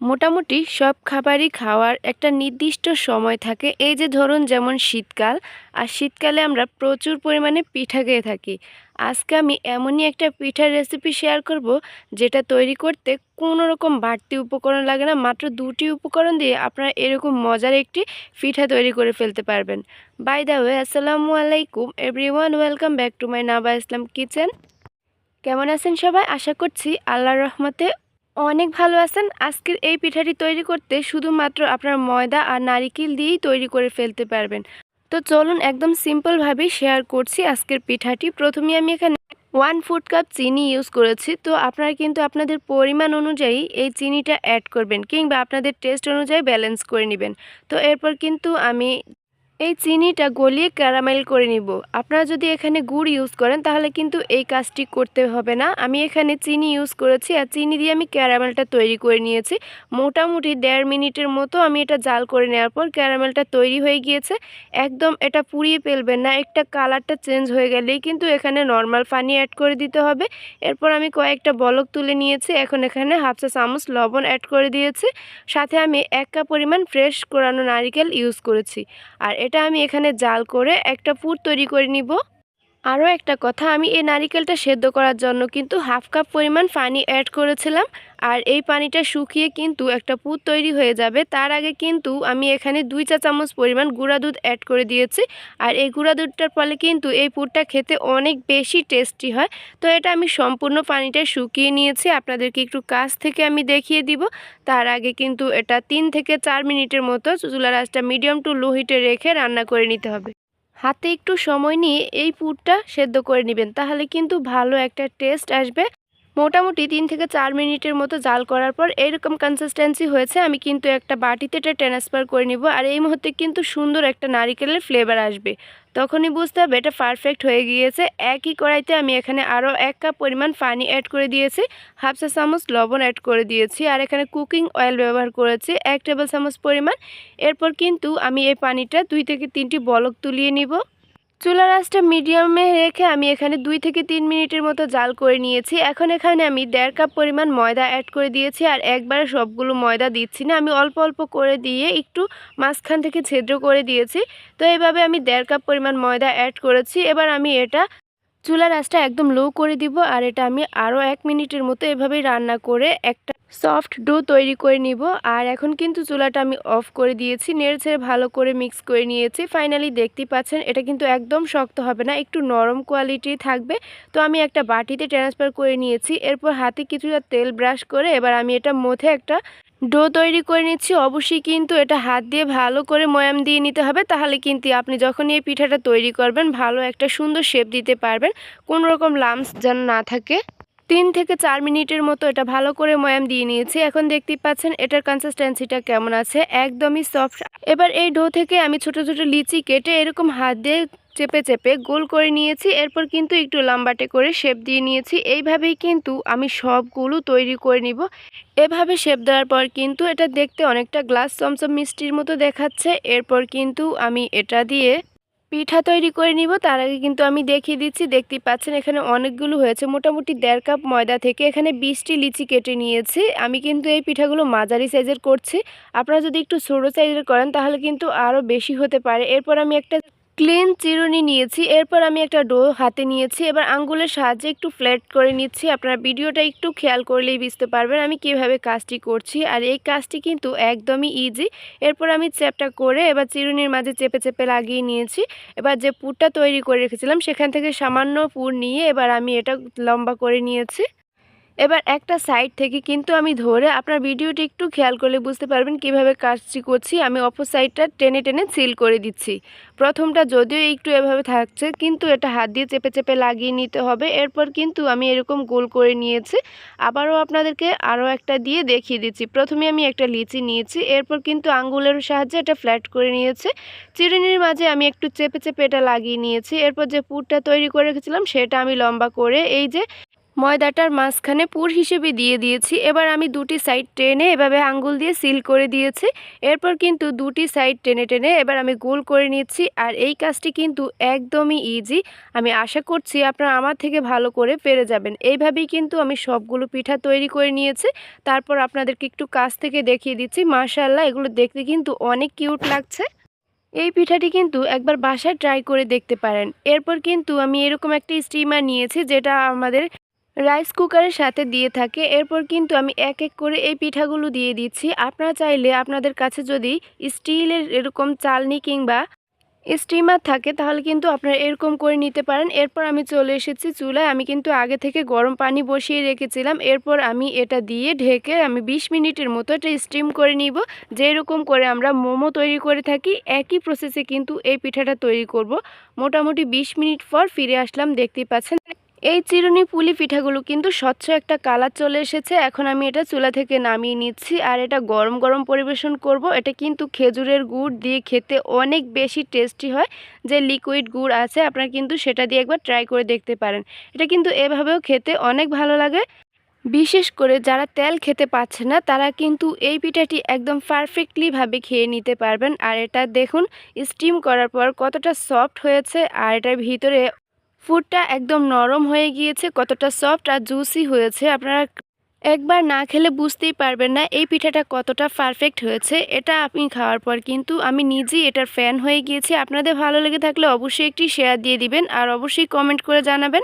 মোটামুটি সব খাবারই খাওয়ার একটা নির্দিষ্ট সময় থাকে। এই যে ধরুন যেমন শীতকাল, আর শীতকালে আমরা প্রচুর পরিমাণে পিঠা খেয়ে থাকি। আজকে আমি এমনই একটা পিঠার রেসিপি শেয়ার করব, যেটা তৈরি করতে কোনো রকম বাড়তি উপকরণ লাগে না, মাত্র দুটি উপকরণ দিয়ে আপনারা এরকম মজার একটি পিঠা তৈরি করে ফেলতে পারবেন। বাই দ্য ওয়ে আসসালামু আলাইকুম everyone welcome back to my Naba Islam kitchen কেমন আছেন সবাই? আশা করছি আল্লাহর রহমতে অনেক ভালো আছেন। আজকের এই পিঠাটি তৈরি করতে শুধুমাত্র আপনার ময়দা আর নারিকেল দিয়েই তৈরি করে ফেলতে পারবেন। তো চলুন একদম সিম্পলভাবেই শেয়ার করছি আজকের পিঠাটি। প্রথমে আমি এখানে ওয়ান ফুড কাপ চিনি ইউজ করেছি। তো আপনারা কিন্তু আপনাদের পরিমাণ অনুযায়ী এই চিনিটা অ্যাড করবেন কিংবা আপনাদের টেস্ট অনুযায়ী ব্যালেন্স করে নেবেন। তো এরপর কিন্তু আমি এই চিনিটা গলিয়ে ক্যারামেল করে নিব। আপনারা যদি এখানে গুড় ইউজ করেন, তাহলে কিন্তু এই কাজটি করতে হবে না। আমি এখানে চিনি ইউজ করেছি আর চিনি দিয়ে আমি ক্যারামেলটা তৈরি করে নিয়েছি। মোটামুটি দেড় মিনিটের মতো আমি এটা জাল করে নেওয়ার পর ক্যারামেলটা তৈরি হয়ে গিয়েছে। একদম এটা পুড়িয়ে ফেলবেন না, একটা কালারটা চেঞ্জ হয়ে গেলেই কিন্তু এখানে নর্মাল পানি অ্যাড করে দিতে হবে। এরপর আমি কয়েকটা বলক তুলে নিয়েছি, এখন এখানে হাফ চা চামচ লবণ অ্যাড করে দিয়েছি। সাথে আমি এক কাপ পরিমাণ ফ্রেশ কোরানো নারিকেল ইউজ করেছি। আর এটা আমি এখানে জাল করে একটা পুর তৈরি করে নিব। আরও একটা কথা, আমি এই নারিকেলটা সেদ্ধ করার জন্য কিন্তু হাফ কাপ পরিমাণ পানি অ্যাড করেছিলাম। আর এই পানিটা শুকিয়ে কিন্তু একটা পুর তৈরি হয়ে যাবে। তার আগে কিন্তু আমি এখানে দুই চা চামচ পরিমাণ গুঁড়া দুধ অ্যাড করে দিয়েছি। আর এই গুঁড়া দুধটার ফলে কিন্তু এই পুরটা খেতে অনেক বেশি টেস্টি হয়। তো এটা আমি সম্পূর্ণ পানিটা শুকিয়ে নিয়েছি। আপনাদেরকে একটু কাছ থেকে আমি দেখিয়ে দিব। তার আগে কিন্তু এটা তিন থেকে চার মিনিটের মতো চুলার আঁচটা মিডিয়াম টু লো হিটে রেখে রান্না করে নিতে হবে। হাতে একটু সময় নিয়ে এই পুরটা সেদ্ধ করে নেবেন। তাহলে কিন্তু ভালো একটা টেস্ট আসবে। মোটামুটি তিন থেকে চার মিনিটের মতো জাল করার পর এইরকম কনসিস্টেন্সি হয়েছে, আমি কিন্তু একটা বাটিতে এটা ট্রান্সফার করে নিব। আর এই মুহূর্তে কিন্তু সুন্দর একটা নারিকেলের ফ্লেভার আসবে। তখনই বুঝতে হবে এটা পারফেক্ট হয়ে গিয়েছে। একই কড়াইতে আমি এখানে আরও এক কাপ পরিমাণ পানি অ্যাড করে দিয়েছি। হাফ চা চামচ লবণ অ্যাড করে দিয়েছি আর এখানে কুকিং অয়েল ব্যবহার করেছি, এক টেবিল চামচ পরিমাণ। এরপর কিন্তু আমি এই পানিটা দুই থেকে তিনটি বলক তুলিয়ে নিব। চুলার আঁচটা মিডিয়ামে রেখে আমি এখানে দুই থেকে তিন মিনিটের মতো জাল করে নিয়েছি। এখন এখানে আমি দেড় কাপ পরিমাণ ময়দা অ্যাড করে দিয়েছি আর একবারে সবগুলো ময়দা দিচ্ছি না। আমি অল্প অল্প করে দিয়ে একটু মাঝখান থেকে ছিদ্র করে দিয়েছি। তো এইভাবে আমি দেড় কাপ পরিমাণ ময়দা অ্যাড করেছি। এবার আমি এটা চুলার আঁচটা একদম লো করে দিব আর এটা আমি আরও এক মিনিটের মতো এভাবেই রান্না করে একটা সফট ডো তৈরি করে নিব। আর এখন কিন্তু চুলাটা আমি অফ করে দিয়েছি, নেড়ে ছেড়ে ভালো করে মিক্স করে নিয়েছি। ফাইনালি দেখতে পাচ্ছেন, এটা কিন্তু একদম শক্ত হবে না, একটু নরম কোয়ালিটি থাকবে। তো আমি একটা বাটিতে ট্রান্সফার করে নিয়েছি, এরপর হাতে কিছুটা তেল ব্রাশ করে এবার আমি এটা মধ্যে একটা ডো তৈরি করে নিচ্ছি। অবশ্যই কিন্তু এটা হাত দিয়ে ভালো করে ময়াম দিয়ে নিতে হবে, তাহলে কিন্তু আপনি যখন এই পিঠাটা তৈরি করবেন, ভালো একটা সুন্দর শেপ দিতে পারবেন। কোনো রকম লামস যেন না থাকে। তিন থেকে চার মিনিটের মতো এটা ভালো করে ময়াম দিয়ে নিয়েছি। এখন দেখতেই পাচ্ছেন এটার কনসিস্টেন্সিটা কেমন আছে। একদমই সফট এবার এই ডো থেকে আমি ছোট ছোট লিচি কেটে এরকম হাত দিয়ে চেপে চেপে গোল করে নিয়েছি। এরপর কিন্তু একটু লম্বাটে করে শেপ দিয়ে নিয়েছি। এইভাবেই কিন্তু আমি সবগুলো তৈরি করে নিব। এভাবে শেপ দেওয়ার পর কিন্তু এটা দেখতে অনেকটা গ্লাস চমচম মিষ্টির মতো দেখাচ্ছে। এরপর কিন্তু আমি এটা দিয়ে পিঠা তৈরি করে নিব, তার আগে কিন্তু আমি দেখিয়ে দিচ্ছি, দেখতেই পাচ্ছেন এখানে অনেকগুলো হয়েছে। মোটামুটি দেড় কাপ ময়দা থেকে এখানে বিশটি লিচি কেটে নিয়েছি। আমি কিন্তু এই পিঠাগুলো মাঝারি সাইজের করছি। আপনারা যদি একটু ছোটো সাইজের করেন, তাহলে কিন্তু আরও বেশি হতে পারে। এরপর আমি একটা ক্লিন চিরুনি নিয়েছি, এরপর আমি একটা ডো হাতে নিয়েছি, এবার আঙ্গুলের সাহায্যে একটু ফ্ল্যাট করে নিচ্ছি। আপনারা ভিডিওটা একটু খেয়াল করলেই বুঝতে পারবেন আমি কীভাবে কাজটি করছি, আর এই কাজটি কিন্তু একদমই ইজি এরপর আমি চ্যাপটা করে এবার চিরুনির মাঝে চেপে চেপে লাগিয়ে নিয়েছি। এবার যে পুরটা তৈরি করে রেখেছিলাম, সেখান থেকে সামান্য পুর নিয়ে এবার আমি এটা লম্বা করে নিয়েছি। এবার একটা সাইড থেকে কিন্তু আমি ধরে আপনার ভিডিওটি একটু খেয়াল করলে বুঝতে পারবেন কীভাবে কাজটি করছি। আমি অপর সাইডটা টেনে টেনে সিল করে দিচ্ছি। প্রথমটা যদিও একটু এভাবে থাকছে, কিন্তু এটা হাত দিয়ে চেপে চেপে লাগিয়ে নিতে হবে। এরপর কিন্তু আমি এরকম গোল করে নিয়েছি। আবারও আপনাদেরকে আরও একটা দিয়ে দেখিয়ে দিচ্ছি। প্রথমে আমি একটা লিচি নিয়েছি, এরপর কিন্তু আঙ্গুলের সাহায্যে এটা ফ্ল্যাট করে নিয়েছে। চিরুনির মাঝে আমি একটু চেপে চেপে এটা লাগিয়ে নিয়েছি। এরপর যে পুরটা তৈরি করে রেখেছিলাম, সেটা আমি লম্বা করে এই যে ময়দাটার মাঝখানে পুর হিসেবে দিয়ে দিয়েছি। এবার আমি দুটি সাইড টেনে এভাবে আঙ্গুল দিয়ে সিল করে দিয়েছি। এরপর কিন্তু দুটি সাইড টেনে টেনে এবার আমি গোল করে নিচ্ছি। আর এই কাজটি কিন্তু একদমই ইজি আমি আশা করছি আপনারা আমার থেকে ভালো করে পেরে যাবেন। এইভাবেই কিন্তু আমি সবগুলো পিঠা তৈরি করে নিয়েছি। তারপর আপনাদেরকে একটু কাছ থেকে দেখিয়ে দিচ্ছি। মাশাল্লাহ এগুলো দেখতে কিন্তু অনেক কিউট লাগছে। এই পিঠাটি কিন্তু একবার বাসায় ট্রাই করে দেখতে পারেন। এরপর কিন্তু আমি এরকম একটা স্টিমার নিয়েছি, যেটা আমাদের রাইস কুকারের সাথে দিয়ে থাকে। এরপর কিন্তু আমি এক এক করে এই পিঠাগুলো দিয়ে দিচ্ছি। আপনারা চাইলে আপনাদের কাছে যদি স্টিলের এরকম চালনি কিংবা স্টিমার থাকে, তাহলে কিন্তু আপনারা এরকম করে নিতে পারেন। এরপর আমি চলে এসেছি চুলায়। আমি কিন্তু আগে থেকে গরম পানি বসিয়ে রেখেছিলাম। এরপর আমি এটা দিয়ে ঢেকে আমি ২০ মিনিটের মতো এটা স্টিম করে নিব। যেরকম করে আমরা মোমো তৈরি করে থাকি, একই প্রসেসে কিন্তু এই পিঠাটা তৈরি করব। মোটামুটি ২০ মিনিট পর ফিরে আসলাম, দেখতেই পাচ্ছেন। এই চিরুনি পুলি পিঠাগুলো কিন্তু স্বচ্ছ একটা কালার চলে এসেছে। এখন আমি এটা চুলা থেকে নামিয়ে নিচ্ছি আর এটা গরম গরম পরিবেশন করব। এটা কিন্তু খেজুরের গুড় দিয়ে খেতে অনেক বেশি টেস্টি হয়। যে লিকুইড গুড় আছে, আপনারা কিন্তু সেটা দিয়ে একবার ট্রাই করে দেখতে পারেন। এটা কিন্তু এভাবেও খেতে অনেক ভালো লাগে। বিশেষ করে যারা তেল খেতে পাচ্ছে না, তারা কিন্তু এই পিঠাটি একদম পারফেক্টলিভাবে খেয়ে নিতে পারবেন। আর এটা দেখুন স্টিম করার পর কতটা সফট হয়েছে। আর এটার ভিতরে ফুডটা একদম নরম হয়ে গিয়েছে, কতটা সফট আর জুসি হয়েছে। আপনারা একবার না খেলে বুঝতেই পারবেন না এই পিঠাটা কতটা পারফেক্ট হয়েছে। এটা আপনি খাওয়ার পর কিন্তু আমি নিজেই এটার ফ্যান হয়ে গিয়েছি। আপনাদের ভালো লেগে থাকলে অবশ্যই একটি শেয়ার দিয়ে দিবেন আর অবশ্যই কমেন্ট করে জানাবেন।